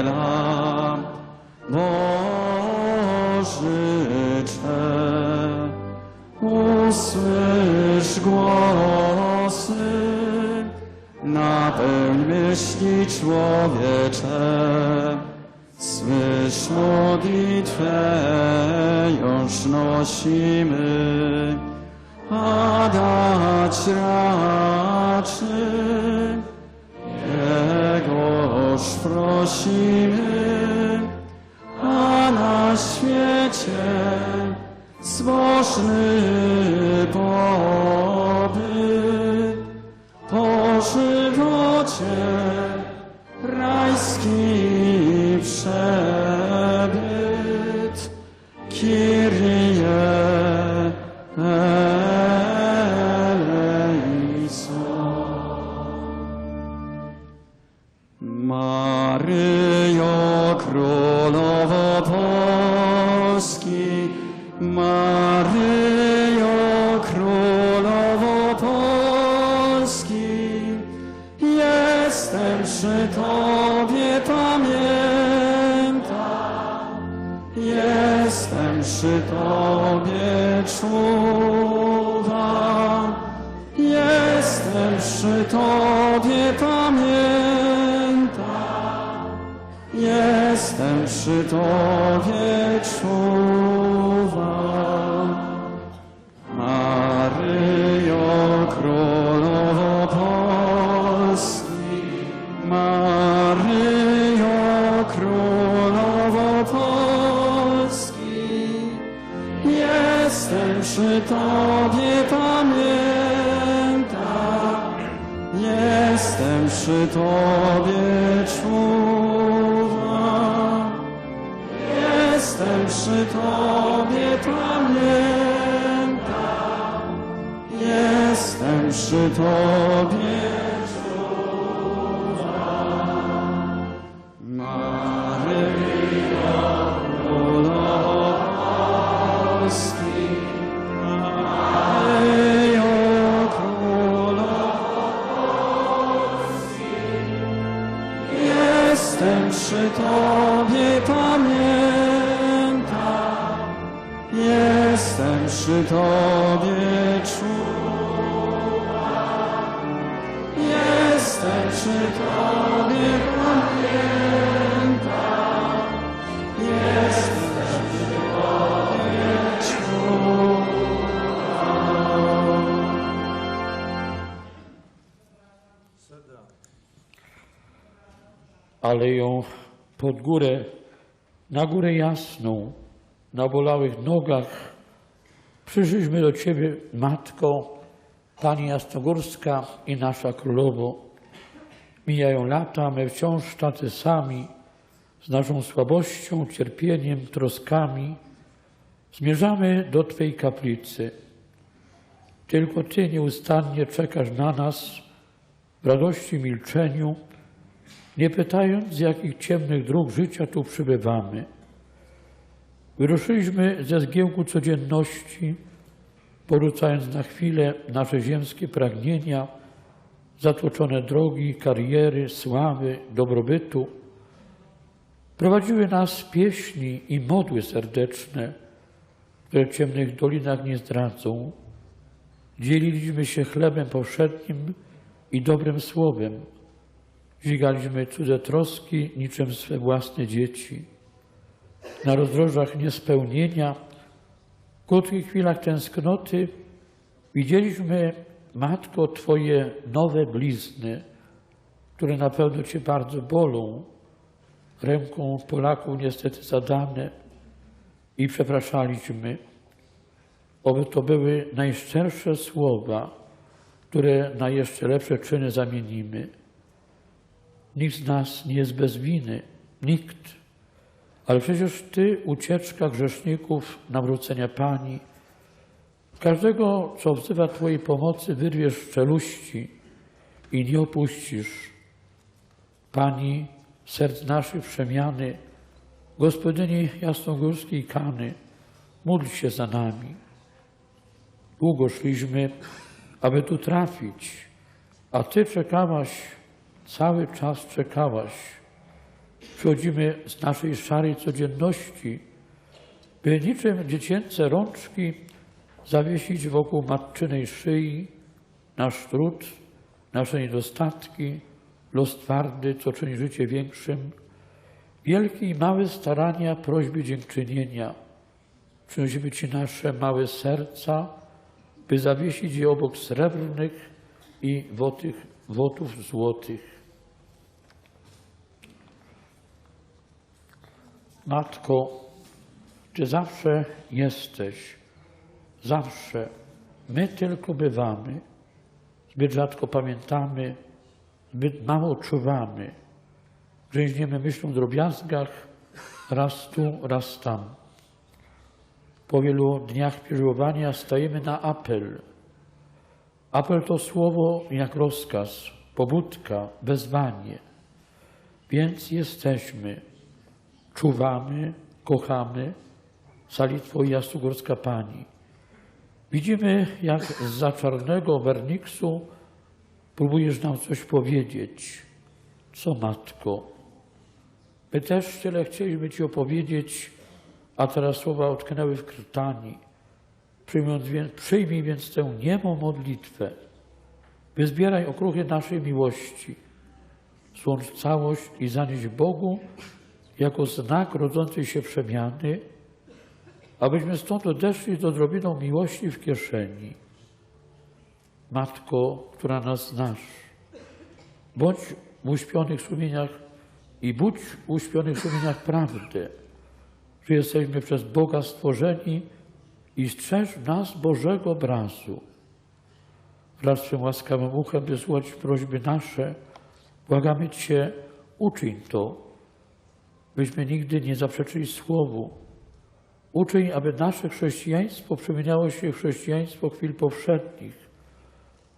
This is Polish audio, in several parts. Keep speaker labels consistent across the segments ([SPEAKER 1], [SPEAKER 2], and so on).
[SPEAKER 1] chrzciciela, Bożyczę, usłysz głosy, napełń myśli człowiecze, słysz modlitwę już nosimy, a dać raczy Jegoż prosimy, a na świecie zbożny pobyt po żywocie rajski przebyt. Jestem przy Tobie, czuwam. Maryjo Królowo Polski, Maryjo Królowo Polski, jestem przy Tobie, pamiętam, jestem przy Tobie, przy Tobie, pamiętam. Jestem przy Tobie,
[SPEAKER 2] ale ją pod górę, na górę jasną, na bolałych nogach przyszliśmy do Ciebie, Matko, Pani Jasnogórska i nasza Królowo. Mijają lata, my wciąż tacy sami, z naszą słabością, cierpieniem, troskami, zmierzamy do Twej kaplicy. Tylko Ty nieustannie czekasz na nas w radości milczeniu, nie pytając, z jakich ciemnych dróg życia tu przybywamy. Wyruszyliśmy ze zgiełku codzienności, porzucając na chwilę nasze ziemskie pragnienia, zatłoczone drogi, kariery, sławy, dobrobytu. Prowadziły nas pieśni i modły serdeczne, które w ciemnych dolinach nie zdradzą. Dzieliliśmy się chlebem powszednim i dobrym słowem. Dźwigaliśmy cudze troski niczym swe własne dzieci. Na rozdrożach niespełnienia, w krótkich chwilach tęsknoty widzieliśmy, Matko, Twoje nowe blizny, które na pewno Cię bardzo bolą, ręką Polaków niestety zadane i przepraszaliśmy. Oby to były najszczersze słowa, które na jeszcze lepsze czyny zamienimy. Nikt z nas nie jest bez winy, nikt, Ale przecież Ty, ucieczka grzeszników, nawrócenia Pani, każdego, co wzywa Twojej pomocy, wyrwiesz z czeluści i nie opuścisz. Pani, serc naszych przemiany, Gospodyni Jasnogórskiej Kany, módl się za nami. Długo szliśmy, aby tu trafić, a Ty czekałaś, cały czas czekałaś. Przychodzimy z naszej szarej codzienności, by niczym dziecięce rączki zawiesić wokół matczynej szyi nasz trud, nasze niedostatki, los twardy, co czyni życie większym, wielkie i małe starania, prośby dziękczynienia. Przynosimy Ci nasze małe serca, by zawiesić je obok srebrnych i wotych, wotów złotych. Matko, Ty zawsze jesteś, zawsze. My tylko bywamy, zbyt rzadko pamiętamy, zbyt mało czuwamy. Grzęźniemy myślą w drobiazgach, raz tu, raz tam. Po wielu dniach pielgrzymowania stajemy na apel. Apel to słowo jak rozkaz, pobudka, wezwanie. Więc jesteśmy, czuwamy, kochamy, sali Twojej Jasnogórska Pani. Widzimy, jak z za czarnego werniksu próbujesz nam coś powiedzieć. Co, Matko? My też tyle chcieliśmy Ci opowiedzieć, a teraz słowa utknęły w krtani. Przyjmij więc tę niemą modlitwę. Wyzbieraj okruchy naszej miłości. Złącz całość i zanieś Bogu jako znak rodzącej się przemiany, abyśmy stąd odeszli z odrobiną miłości w kieszeni. Matko, która nas znasz, bądź w uśpionych sumieniach i budź w uśpionych sumieniach prawdę, że jesteśmy przez Boga stworzeni i strzeż nas Bożego obrazu. Racz swym łaskawym uchem wysłuchać prośby nasze. Błagamy Cię, uczyń to, byśmy nigdy nie zaprzeczyli Słowu. Uczyń, aby nasze chrześcijaństwo przemieniało się w chrześcijaństwo chwil powszednich,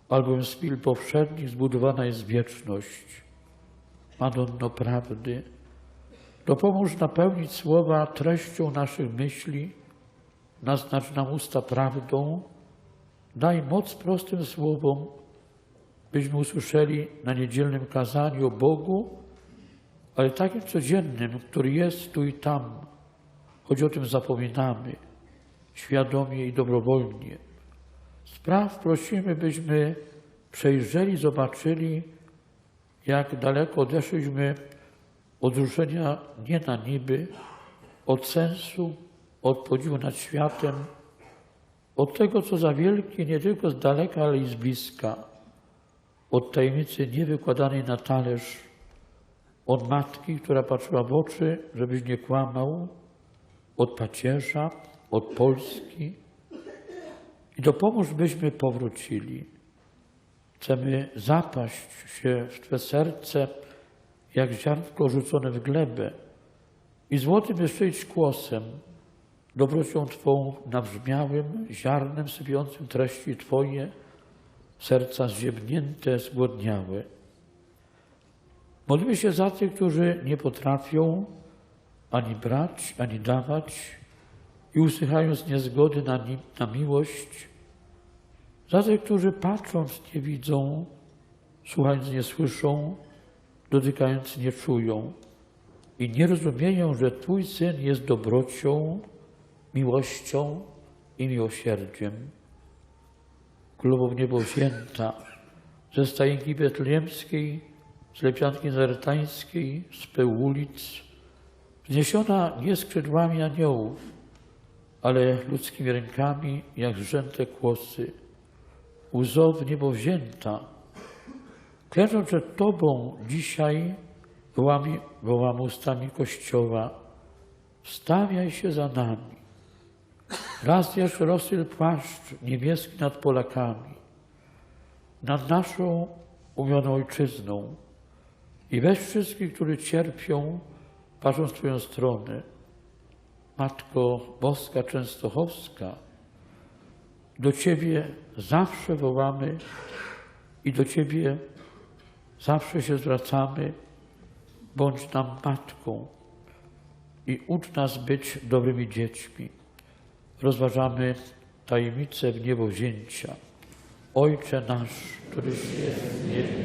[SPEAKER 2] albowiem z chwil powszednich zbudowana jest wieczność. Madonno prawdy, dopomóż napełnić słowa treścią naszych myśli, naznacz nam usta prawdą, daj moc prostym słowom, byśmy usłyszeli na niedzielnym kazaniu o Bogu, ale takim codziennym, który jest tu i tam, choć o tym zapominamy, świadomie i dobrowolnie. Spraw prosimy, byśmy przejrzeli, zobaczyli, jak daleko odeszliśmy od wzruszenia nie na niby, od sensu, od podziwu nad światem, od tego, co za wielkie nie tylko z daleka, ale i z bliska, od tajemnicy niewykładanej na talerz, od matki, która patrzyła w oczy, żebyś nie kłamał, od pacierza, od Polski. I dopomóż, byśmy powrócili. Chcemy zapaść się w Twe serce, jak ziarnko rzucone w glebę i złotym jeszcze kłosem, dobrocią Twą nabrzmiałym, ziarnem sypiącym treści Twoje, serca zziemnięte, zgłodniałe. Modlimy się za tych, którzy nie potrafią ani brać, ani dawać i usychają z niezgody na, na miłość, za tych, którzy patrząc nie widzą, słuchając nie słyszą, dotykając nie czują i nie rozumieją, że Twój Syn jest dobrocią, miłością i miłosierdziem. Królową niebo wzięta ze stajni betlejemskiej, z lepianki nazaretańskiej, z pył ulic, wzniesiona nie skrzydłami aniołów, ale ludzkimi rękami, jak zrzęte kłosy, łzą w niebo wzięta, klęcząc przed Tobą dzisiaj wołami, wołamy ustami Kościoła, wstawiaj się za nami. Raz jeszcze rozsył płaszcz niebieski nad Polakami, nad naszą umioną ojczyzną i weź wszystkich, którzy cierpią, patrząc w Twoją stronę. Matko Boska Częstochowska, do Ciebie zawsze wołamy i do Ciebie zawsze się zwracamy. Bądź nam Matką i ucz nas być dobrymi dziećmi. Rozważamy tajemnicę w niebo wzięcia. Ojcze nasz, któryś jest w niebie,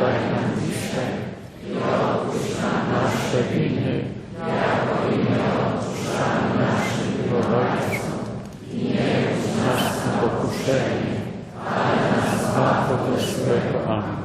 [SPEAKER 2] daj nam dzisiaj nasze winy, prowadzą i nie nas na pokuszenie, ale nas złego. Amen.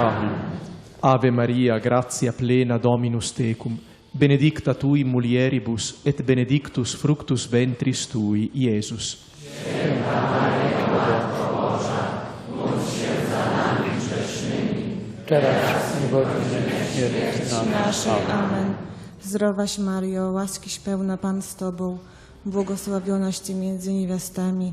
[SPEAKER 2] Amen.
[SPEAKER 3] Ave Maria, gratia plena Dominus tecum, benedicta tui mulieribus et benedictus fructus ventris tui, Iesus.
[SPEAKER 2] Teraz i w godzinę śmierci naszej.
[SPEAKER 4] naszej.
[SPEAKER 2] Amen.
[SPEAKER 4] Amen. Zdrowaś Mario, łaskiś pełna Pan z Tobą, błogosławionaś Ty między niewiastami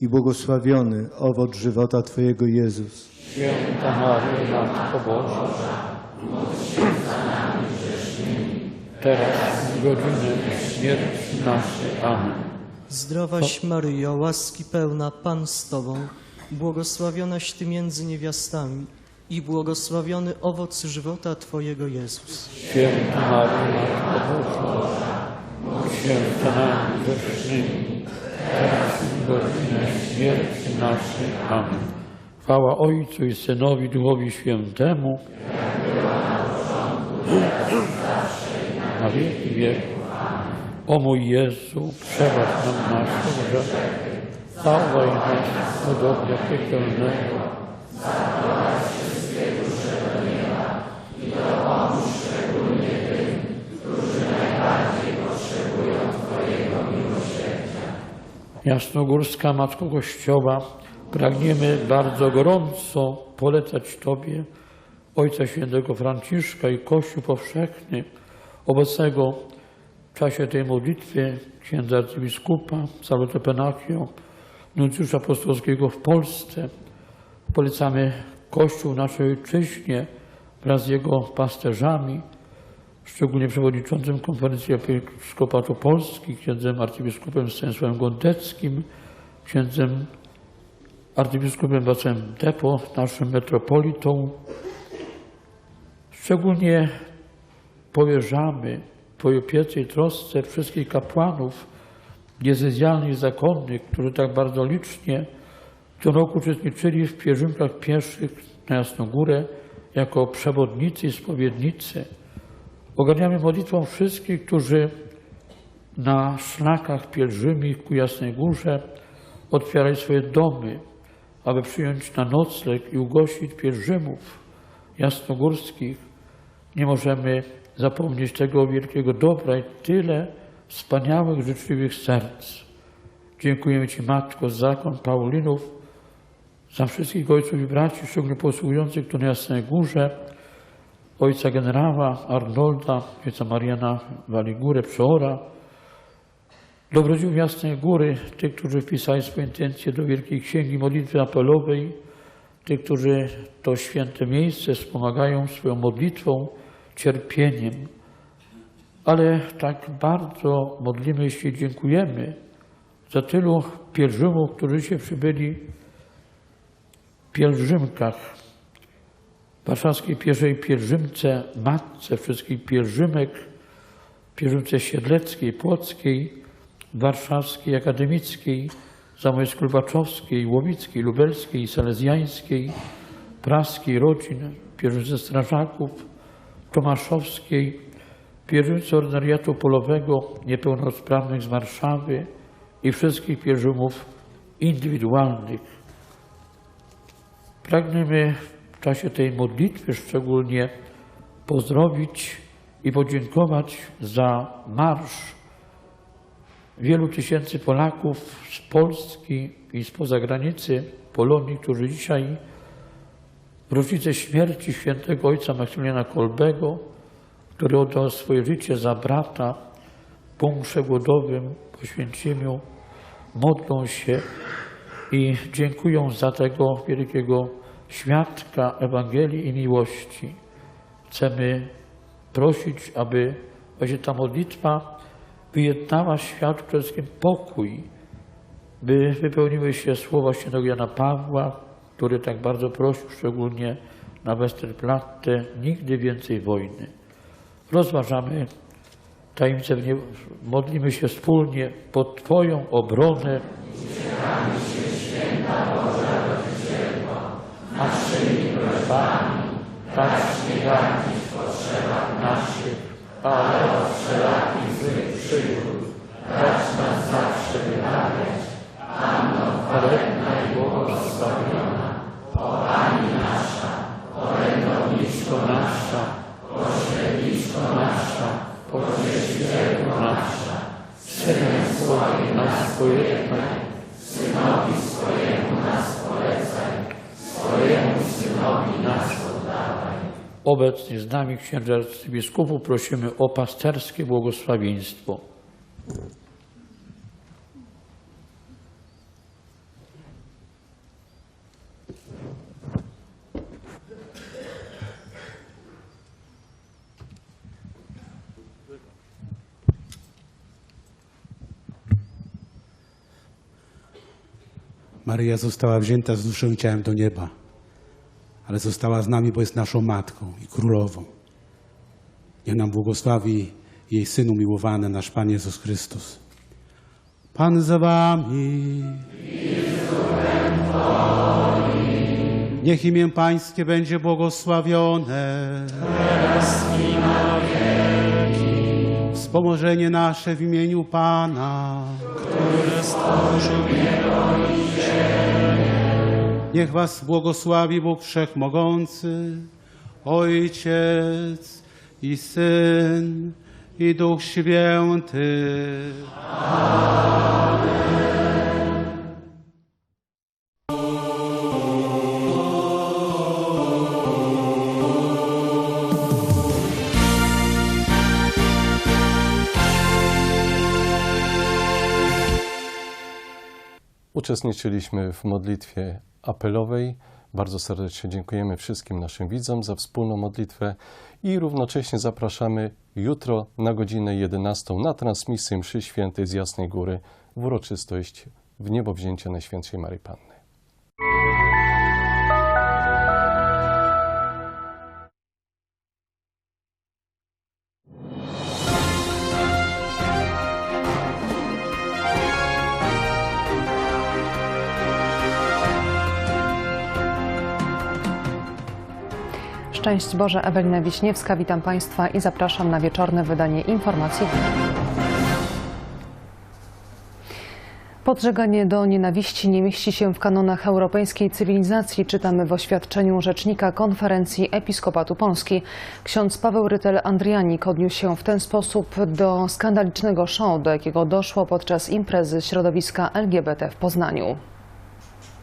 [SPEAKER 5] i błogosławiony owoc żywota Twojego Jezus.
[SPEAKER 2] Święta Maryjo, Matko Boża, teraz i w godzinę śmierci naszej. Amen.
[SPEAKER 6] Zdrowaś Maryjo, łaski pełna, Pan z Tobą, błogosławionaś Ty między niewiastami i błogosławiony owoc żywota Twojego Jezus.
[SPEAKER 2] Święta Maryjo, Matko Boża, za nami grzesznymi, teraz godzinę śmierci naszej. Amen. Chwała Ojcu i Synowi, Duchowi Świętemu, na wieki wieków. O mój Jezu, przebacz nam nasze grzechy, całej nas od ognia piekielnego, Jasnogórska Matko Kościoła, pragniemy bardzo gorąco polecać Tobie Ojca Świętego Franciszka i Kościół Powszechny, obecnego w czasie tej modlitwy księdza arcybiskupa Salvatore Penacchio, nuncjusza apostolskiego w Polsce, Polecamy Kościół naszej ojczyźnie wraz z jego pasterzami, szczególnie przewodniczącym Konferencji Episkopatu Polski, księdzem arcybiskupem Stanisławem Gondeckim, księdzem arcybiskupem Wacem Depo, naszym metropolitą. Szczególnie powierzamy Twojej opiece i trosce wszystkich kapłanów diecezjalnych zakonnych, którzy tak bardzo licznie w tym roku uczestniczyli w pielgrzymkach pieszych na Jasną Górę jako przewodnicy i spowiednicy. Ogarniamy modlitwą wszystkich, którzy na szlakach pielgrzymich ku Jasnej Górze otwierali swoje domy, aby przyjąć na nocleg i ugościć pielgrzymów jasnogórskich. Nie możemy zapomnieć tego wielkiego dobra i tyle wspaniałych, życzliwych serc. Dziękujemy Ci, Matko, za zakon Paulinów, za wszystkich ojców i braci, szczególnie posługujących tu na Jasnej Górze, ojca generała Arnolda, ojca Mariana Waligurę, przeora, dobrodziejów Jasnej Góry, tych, którzy wpisali swoje intencje do Wielkiej Księgi Modlitwy Apelowej, tych, którzy to święte miejsce wspomagają swoją modlitwą, cierpieniem. Ale tak bardzo modlimy się i dziękujemy za tylu pielgrzymów, którzy się przybyli w pielgrzymkach warszawskiej pierwszej pielgrzymce, matce wszystkich pielgrzymek, pielgrzymce siedleckiej, płockiej, warszawskiej, akademickiej, zamojskiej, lubaczowskiej, łowickiej, lubelskiej, salezjańskiej, praskiej, rodzin, pielgrzymce strażaków, tomaszowskiej, pielgrzymce ordynariatu polowego niepełnosprawnych z Warszawy i wszystkich pielgrzymów indywidualnych. Pragniemy w czasie tej modlitwy szczególnie pozdrowić i podziękować za marsz wielu tysięcy Polaków z Polski i spoza granicy Polonii, którzy dzisiaj w rocznicę śmierci świętego ojca Maksymiliana Kolbego, który oddał swoje życie za brata w bunkrze głodowym po święcimiu, modlą się i dziękują za tego wielkiego świadka Ewangelii i miłości. Chcemy prosić, aby właśnie ta modlitwa wyjednała świat przede wszystkim pokój, by wypełniły się słowa świętego Jana Pawła, który tak bardzo prosił, szczególnie na Westerplatte, nigdy więcej wojny. Rozważamy tajemnicę, modlimy się wspólnie pod Twoją obronę. Naszymi prośbami, tak śmigami w potrzebach naszych, ale od wszelakich złych przygód, racz nas zawsze wybawiać. Panno chwalebna i błogosławiona, o Pani nasza, orędowniczko nasza, pośredniczko nasza, pocieszycielko nasza, Synem swoim nas pojednaj, Obecnie z nami księdza arcybiskupu prosimy o pasterskie błogosławieństwo.
[SPEAKER 7] Maryja została wzięta z duszą ciałem do nieba, ale została z nami, bo jest naszą matką i królową. Niech nam błogosławi jej Synu miłowany, nasz Pan Jezus Chrystus. Pan za wami. Niech imię Pańskie będzie błogosławione. Wspomożenie nasze w imieniu Pana.
[SPEAKER 1] który stworzył niebo i
[SPEAKER 7] Niech was błogosławi Bóg Wszechmogący, Ojciec i Syn i Duch Święty.
[SPEAKER 8] Uczestniczyliśmy w modlitwie apelowej Bardzo serdecznie dziękujemy wszystkim naszym widzom za wspólną modlitwę i równocześnie zapraszamy jutro na godzinę 11 na transmisję mszy świętej z Jasnej Góry w uroczystość w niebowzięcia Najświętszej Maryi Panny.
[SPEAKER 9] Szczęść Boże, Ewelina Wiśniewska, witam Państwa i zapraszam na wieczorne wydanie informacji. Podżeganie do nienawiści nie mieści się w kanonach europejskiej cywilizacji, czytamy w oświadczeniu rzecznika konferencji Episkopatu Polski. Ksiądz Paweł Rytel-Andrianik odniósł się w ten sposób do skandalicznego show, do jakiego doszło podczas imprezy środowiska LGBT w Poznaniu.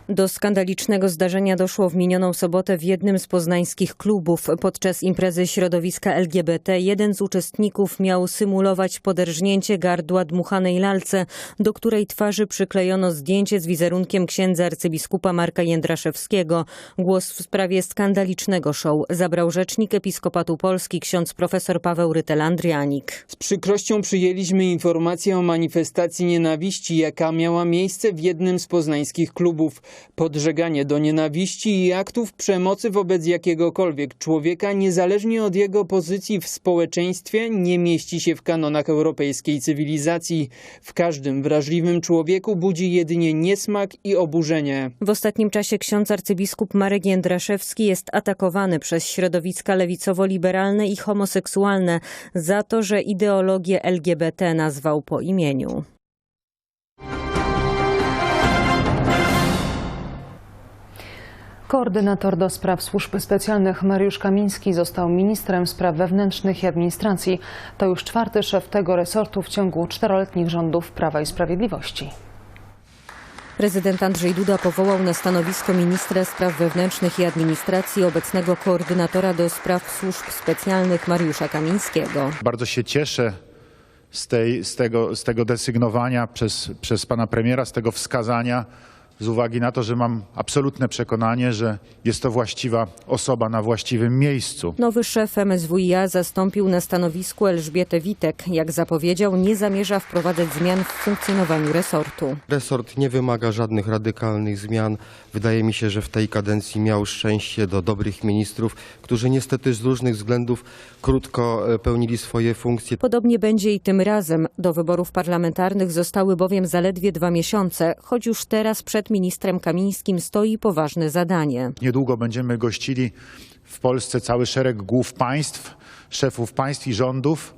[SPEAKER 10] Do skandalicznego zdarzenia doszło w minioną sobotę w jednym z poznańskich klubów. Podczas imprezy środowiska LGBT jeden z uczestników miał symulować poderżnięcie gardła dmuchanej lalce, do której twarzy przyklejono zdjęcie z wizerunkiem księdza arcybiskupa Marka Jędraszewskiego. Głos w sprawie skandalicznego show zabrał rzecznik Episkopatu Polski ksiądz profesor Paweł Rytel-Andrianik.
[SPEAKER 11] Z przykrością przyjęliśmy informację o manifestacji nienawiści, jaka miała miejsce w jednym z poznańskich klubów. Podżeganie do nienawiści i aktów przemocy wobec jakiegokolwiek człowieka, niezależnie od jego pozycji w społeczeństwie, nie mieści się w kanonach europejskiej cywilizacji. W każdym wrażliwym człowieku budzi jedynie niesmak i oburzenie.
[SPEAKER 10] W ostatnim czasie ksiądz arcybiskup Marek Jędraszewski jest atakowany przez środowiska lewicowo-liberalne i homoseksualne za to, że ideologię LGBT nazwał po imieniu.
[SPEAKER 9] Koordynator do spraw służb specjalnych Mariusz Kamiński został ministrem spraw wewnętrznych i administracji. To już czwarty szef tego resortu w ciągu czteroletnich rządów Prawa i Sprawiedliwości.
[SPEAKER 10] Prezydent Andrzej Duda powołał na stanowisko ministra spraw wewnętrznych i administracji obecnego koordynatora do spraw służb specjalnych Mariusza Kamińskiego.
[SPEAKER 12] Bardzo się cieszę z, tej, z, tego, z tego desygnowania przez, przez pana premiera, z tego wskazania, z uwagi na to, że mam absolutne przekonanie, że jest to właściwa osoba na właściwym miejscu.
[SPEAKER 10] Nowy szef MSWiA zastąpił na stanowisku Elżbietę Witek. Jak zapowiedział, nie zamierza wprowadzać zmian w funkcjonowaniu resortu.
[SPEAKER 13] Resort nie wymaga żadnych radykalnych zmian. Wydaje mi się, że w tej kadencji miał szczęście do dobrych ministrów, którzy niestety z różnych względów krótko e, pełnili swoje funkcje.
[SPEAKER 10] Podobnie będzie i tym razem. Do wyborów parlamentarnych zostały bowiem zaledwie dwa miesiące, choć już teraz przed ministrem Kamińskim stoi poważne zadanie.
[SPEAKER 12] Niedługo będziemy gościli w Polsce cały szereg głów państw, szefów państw i rządów.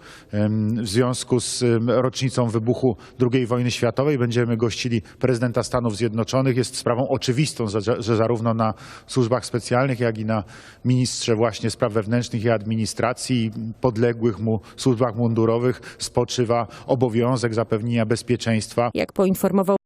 [SPEAKER 12] W związku z rocznicą wybuchu II wojny światowej będziemy gościli prezydenta Stanów Zjednoczonych. Jest sprawą oczywistą, że, zarówno na służbach specjalnych, jak i na ministrze właśnie spraw wewnętrznych i administracji podległych mu służbach mundurowych spoczywa obowiązek zapewnienia bezpieczeństwa.
[SPEAKER 10] Jak poinformował